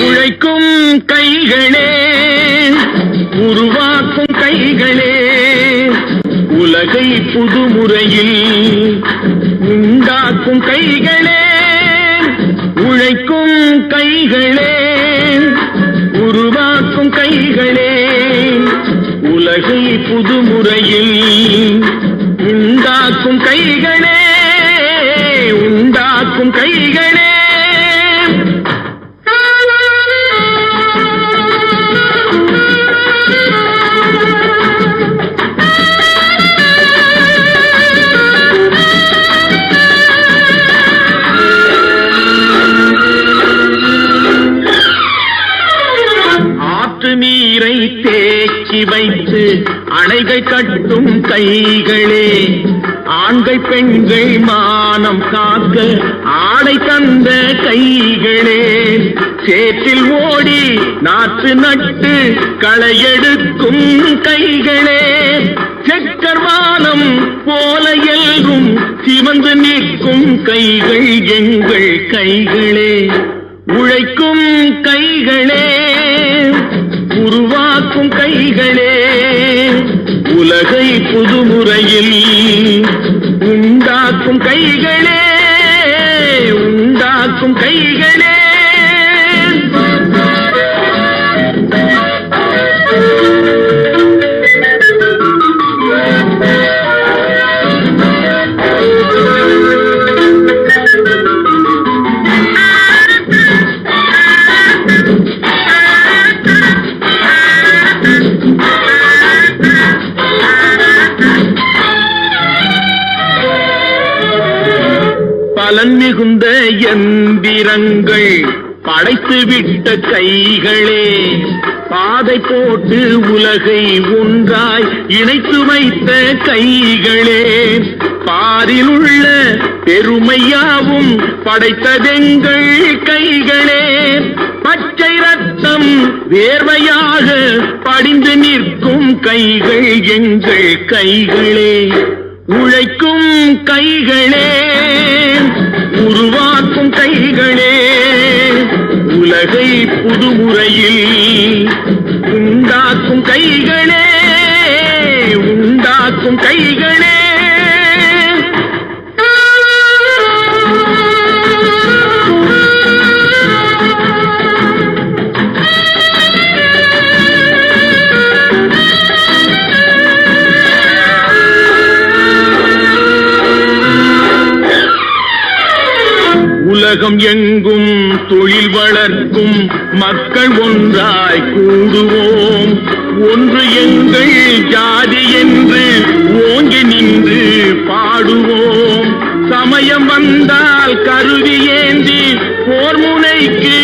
உழைக்கும் கைகளே உருவாக்கும் கைகளே உலகை புதுமுறையில் உண்டாக்கும் கைகளே உழைக்கும் கைகளே உருவாக்கும் கைகளே உலகை புதுமுறையில் உண்டாக்கும் கைகளே உண்டாக்கும் கைகளே. நீரை தேக்கி வைத்து அணைகள் கட்டும் கைகளே. ஆண்கள் பெண்கள் மானம் காக்க ஆடை தந்த கைகளே. சேற்றில் ஓடி நாற்று நட்டு களையெடுக்கும் கைகளே. செக்கர்வானம் போல எல்கும் சிவந்து நிற்கும் கைகள் எங்கள் கைகளே. உழைக்கும் கைகளே உருவாக்கும் கைகளே. உலகை புதுமுறையில் கைகளே உண்டாக்கும் கைகளே. பலன் மிகுந்த எந்திரங்கள் படைத்து விட்ட கைகளே பாதை போட்டு உலகை ஒன்றாய் இணைத்து வைத்த கைகளே பாரில் உள்ள பெருமையாவும் படைத்ததெங்கள் கைகளே பச்சை ரத்தம் வேர்வையாக படிந்து நிற்கும் கைகள் எங்கள் கைகளே உழைக்கும் கைகளே. உலகம் எங்கும் தொழில் வளர்க்கும் மக்கள் ஒன்றாய் கூடுவோம். ஒன்று எங்கள் ஜாதி என்று ஓங்கி நின்று பாடுவோம். சமயம் வந்தால் கருவி ஏந்தி போர் முனைக்கு